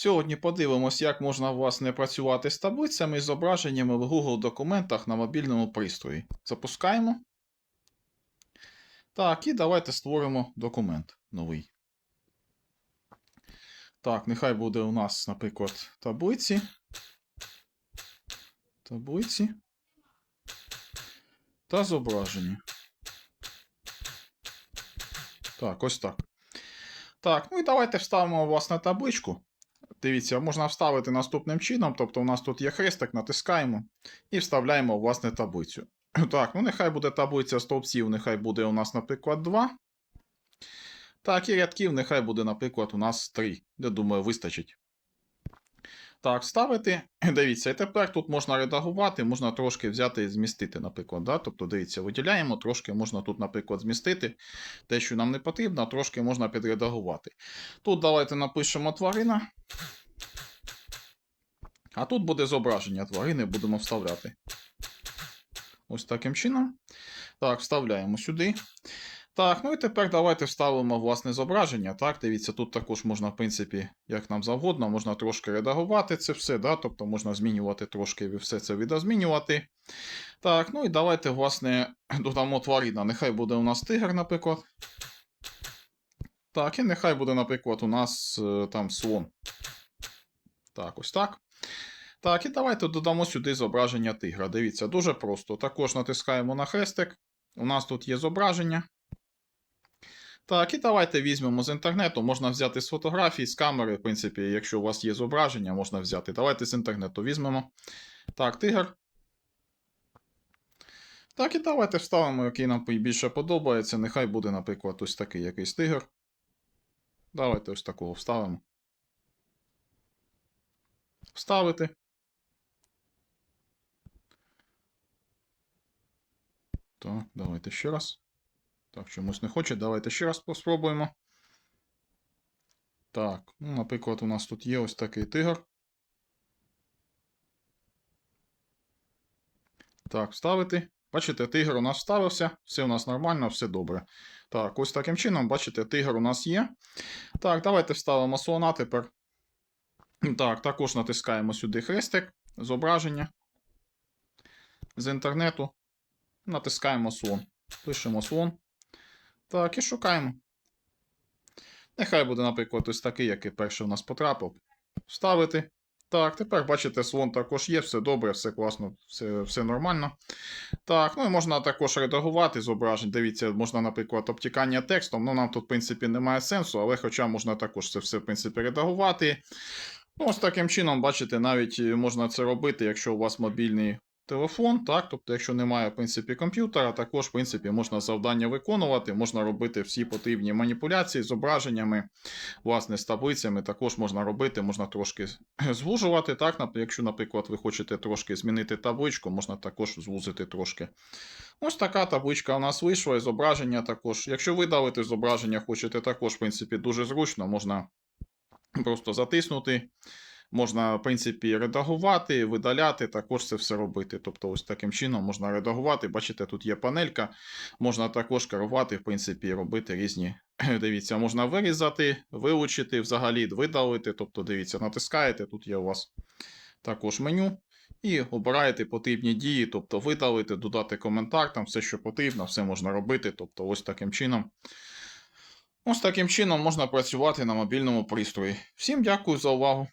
Сьогодні подивимось, як можна власне працювати з таблицями і зображеннями в Google документах на мобільному пристрої. Запускаємо. Так, і давайте створимо документ новий. Так, нехай буде у нас, наприклад, таблиці. Таблиці. Та зображення. Так, ось так. Так, ну і давайте вставимо власне табличку. Дивіться, можна вставити наступним чином. Тобто, у нас тут є хрестик, натискаємо і вставляємо власне таблицю. Так, ну нехай буде таблиця стовпців, нехай буде у нас, наприклад, 2. Так, і рядків, нехай буде, наприклад, у нас 3. Я думаю, вистачить. Так, ставити. Дивіться, і тепер тут можна редагувати, можна трошки взяти і змістити, наприклад. Да? Тобто, дивіться, виділяємо, трошки можна тут, наприклад, змістити те, що нам не потрібно, трошки можна підредагувати. Тут давайте напишемо тварина. А тут буде зображення тварини, будемо вставляти. Ось таким чином. Так, вставляємо сюди. Так, ну і тепер давайте вставимо власне зображення. Так, дивіться, тут також можна, в принципі, як нам завгодно, можна трошки редагувати це все, да? тобто можна змінювати трошки все це відозмінювати. Так, ну і давайте, власне, додамо тварина. Нехай буде у нас тигр, наприклад. Так, і нехай буде, наприклад, у нас е, там слон. Так, ось так. Так, і давайте додамо сюди зображення тигра. Дивіться, дуже просто. Також натискаємо на хрестик. У нас тут є зображення. Так, і давайте візьмемо з інтернету. Можна взяти з фотографій, з камери, в принципі, якщо у вас є зображення, можна взяти. Давайте з інтернету візьмемо. Так, тигр. Так, і давайте вставимо, який нам більше подобається. Нехай буде, наприклад, ось такий якийсь тигр. Давайте ось такого вставимо. Вставити. Так, давайте ще раз. Так, чомусь не хоче. Давайте ще раз спробуємо. Так, ну, наприклад, у нас тут є ось такий тигр. Так, вставити. Бачите, тигр у нас вставився, все у нас нормально, все добре. Так, ось таким чином, бачите, тигр у нас є. Так, давайте вставимо слона тепер. Так, також натискаємо сюди хрестик, зображення з інтернету. Натискаємо слон. Пишемо слон. Так, і шукаємо. Нехай буде, наприклад, ось такий, який перший у нас потрапив. Вставити. Так, тепер бачите, слон також є, все добре, все класно, все все нормально. Так, ну і можна також редагувати зображення. Дивіться, можна, наприклад, обтікання текстом. Ну, нам тут, в принципі, немає сенсу, але хоча можна також це все, в принципі, редагувати. Ну, ось таким чином, бачите, навіть можна це робити, якщо у вас мобільний телефон, так, тобто, якщо немає, в принципі, комп'ютера, також, в принципі, можна завдання виконувати, можна робити всі потрібні маніпуляції зображеннями, власне, з таблицями, також можна робити, можна трошки звужувати, так, якщо, наприклад, ви хочете трошки змінити табличку, можна також звузити трошки. Ось така табличка у нас вийшла, і зображення також. Якщо видалити зображення, хочете також, в принципі, дуже зручно, можна просто затиснути. Можна, в принципі, редагувати, видаляти, також це все робити. Тобто, ось таким чином можна редагувати. Бачите, тут є панелька, можна також керувати, в принципі, робити різні. Дивіться, можна вирізати, вилучити, взагалі видалити. Тобто, дивіться, натискаєте, тут є у вас також меню. І обираєте потрібні дії, тобто видалити, додати коментар, там все, що потрібно, все можна робити. Тобто, ось таким чином. Ось таким чином можна працювати на мобільному пристрої. Всім дякую за увагу.